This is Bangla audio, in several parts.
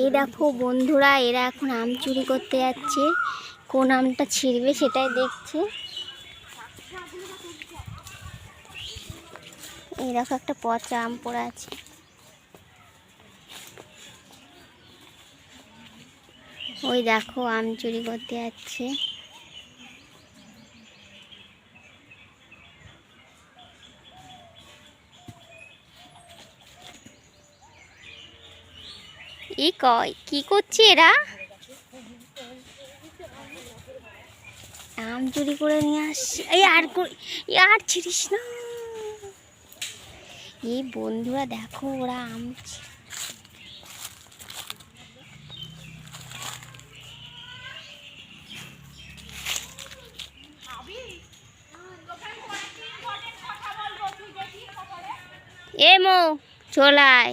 এই দেখো বন্ধুরা, এরা এখন আম চুরি করতে যাচ্ছে। কোন আমটা ছিঁড়বে সেটাই দেখছে। এই দেখো একটা পচা আম পড়ে আছে। ওই দেখো আম চুরি করতে যাচ্ছে। ই কয়? কি করছে এরা? আম চুরি করে নিয়ে আসছি। এই আর আর ছিড়িস না। এই বন্ধুরা দেখো, ওরা আম এ মো চলায়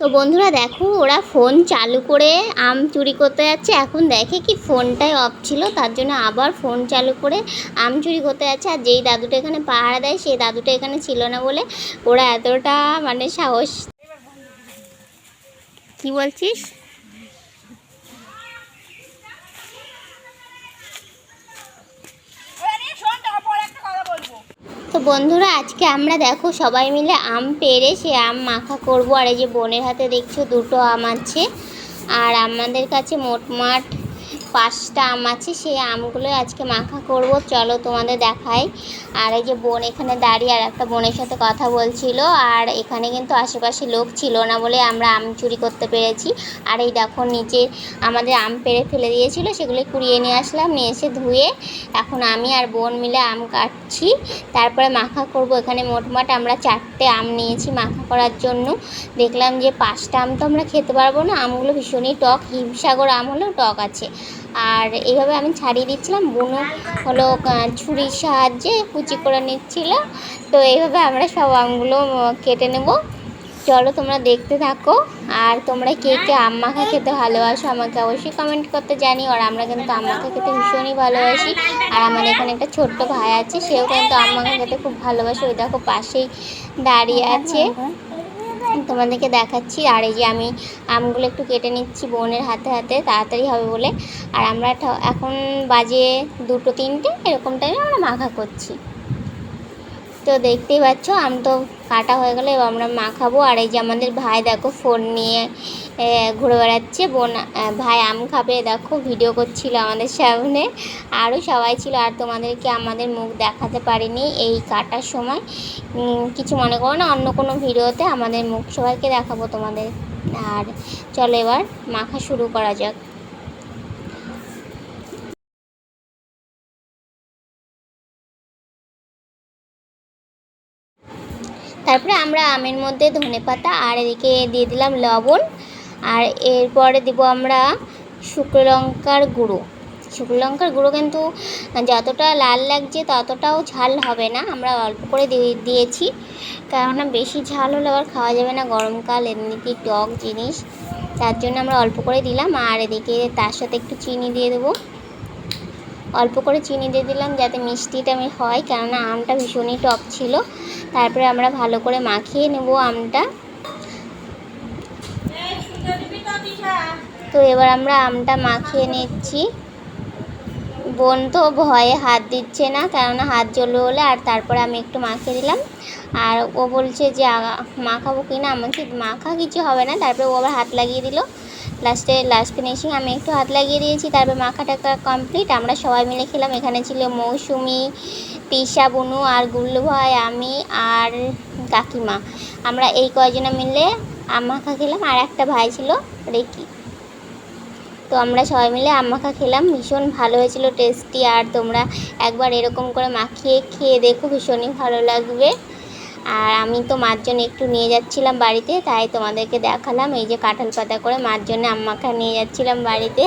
তো বন্ধুরা দেখো, ওরা ফোন চালু করে আম চুরি করতে যাচ্ছে। এখন দেখে কি ফোনটাই অফ ছিল, তার জন্য আবার ফোন চালু করে আম চুরি করতে যাচ্ছে। আর যেই দাদুটা এখানে পাহারা দেয়, সেই দাদুটা এখানে ছিল না বলে ওরা এতটা মানে সাহস কি বলছিস? তো বন্ধুরা, আজকে আমরা দেখো সবাই মিলে আম পেরে সে আম মাখা করব। আর এই যে বোনের হাতে দেখছ দুটো আম আছে। আর আমাদের কাছে মোটমাট পাঁচটা আম আছে, সেই আমগুলো আজকে মাখা করব। চলো তোমাদের দেখাই। আর এই যে বোন এখানে দাঁড়িয়ে, আর একটা বোনের সাথে কথা বলছিল, আর এখানে কিন্তু আশেপাশে লোক ছিল না বলে আমরা আম চুরি করতে পেরেছি। আর এই দেখো, নিচে আমাদের আম পেড়ে ফেলে দিয়েছিল, সেগুলো কুড়িয়ে নিয়ে আসলাম, নিয়ে এসে ধুয়ে এখন আমি আর বোন মিলে আম কাটছি। তারপরে মাখা করব। এখানে মোটমাট আমরা চারটে আম নিয়েছি মাখা করার জন্য। দেখলাম যে পাঁচটা আম তো আমরা খেতে পারব না, আমগুলো ভীষণই টক। হিমসাগর আম হলেও টক আছে। আর এইভাবে আমি ছাড়িয়ে দিচ্ছিলাম। বুনো হলো ছুরির সাহায্যে কুচি করে নিচ্ছিল। তো এইভাবে আমরা সব আমগুলো কেটে নেব। চলো তোমরা দেখতে থাকো। আর তোমরা কে কে আম মাখা খেতে ভালোবাসো আমাকে অবশ্যই কমেন্ট করতে জানি আর আমরা কিন্তু আম মাখা খেতে ভীষণই ভালোবাসি। আর আমাদের এখানে একটা ছোট্ট ভাই আছে, সেও কিন্তু আম মাখা খেতে খুব ভালোবাসে। ওই দেখো পাশেই দাঁড়িয়ে আছে। তোমাদেরকে দেখাচ্ছি। আর এই যে আমি আমগুলো একটু কেটে নিচ্ছি বোনের হাতে হাতে, তাড়াতাড়ি হবে বলে। আর আমরা এখন বাজে দুটো তিনটে এরকম টাইমে আমরা মাখা করছি। তো দেখতেই পাচ্ছ, আম তো কাটা হয়ে গেলে, এবার আমরা মাখাবো আর এই যে আমাদের ভাই দেখো ফোন নিয়ে ঘুরে বেড়াচ্ছে। বোন ভাই আম খাবে, দেখো, ভিডিও করছিল আমাদের সামনে। আরও সবাই ছিল, আর তোমাদেরকে আমাদের মুখ দেখাতে পারিনি এই কাটার সময়। কিছু মনে করো না, অন্য কোনো ভিডিওতে আমাদের মুখ সবাইকে দেখাবো তোমাদের। আর চলো এবার মাখা শুরু করা যাক। তারপরে আমরা আমের মধ্যে ধনেপাতা আর এদিকে দিয়ে দিলাম লবণ। আর এরপরে দিব আমরা শুকনো লঙ্কার গুঁড়ো। শুকনো লঙ্কার গুঁড়ো কিন্তু যতটা লাল লাগছে ততটাও ঝাল হবে না, আমরা অল্প করে দিয়ে দিয়েছি। কেননা বেশি ঝাল হলে আবার খাওয়া যাবে না, গরমকাল, এমনিতেই টক জিনিস। তার জন্য আমরা অল্প করে দিলাম। আর এদিকে তার সাথে একটু চিনি দিয়ে দেবো। অল্প করে চিনি দিয়ে দিলাম যাতে মিষ্টিটা আমি হয়, কেননা আমটা ভীষণই টক ছিল। তারপরে আমরা ভালো করে মাখিয়ে নেব আমটা। তো এবার আমরা আমটা মাখিয়ে নিচ্ছি। বোন তো ভয়ে হাত দিচ্ছে না, কেননা হাত জ্বলবে বলে, আর তারপরে আমি একটু মাখিয়ে দিলাম। আর ও বলছে যে মাখাবো কি না আমাকে মাখা কিছু হবে না। তারপরে ও আবার হাত লাগিয়ে দিল। লাস্টে লাস্ট ফিনিশিং আমি একটু হাত লাগিয়ে দিয়েছি, তারপরে মাখা টাকা কমপ্লিট আমরা সবাই মিলে খেলাম। এখানে ছিল মৌসুমি পিসা বুনু আর গুল্লু ভাই আমি আর কাকিমা। আমরা এই কয়জনে মিলে আম মাখা খেলাম। আর একটা ভাই ছিল রেকি। তো আমরা সবাই মিলে আম মাখা খেলাম। ভীষণ ভালো হয়েছিল টেস্টি আর তোমরা একবার এরকম করে মাখিয়ে খেয়ে দেখো, ভীষণই ভালো লাগবে। আর আমি তো মার জন্য একটু নিয়ে যাচ্ছিলাম বাড়িতে, তাই তোমাদেরকে দেখালাম। এই যে কাঁঠাল পাতা করে মার জন্য আম্মাকে নিয়ে যাচ্ছিলাম বাড়িতে।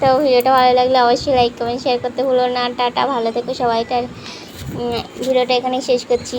তো ভিডিওটা ভালো লাগলে অবশ্যই লাইক কমেন্ট শেয়ার করতে ভুলো না। টাটা, ভালো থেকো সবাইটার ভিডিওটা এখানে শেষ করছি।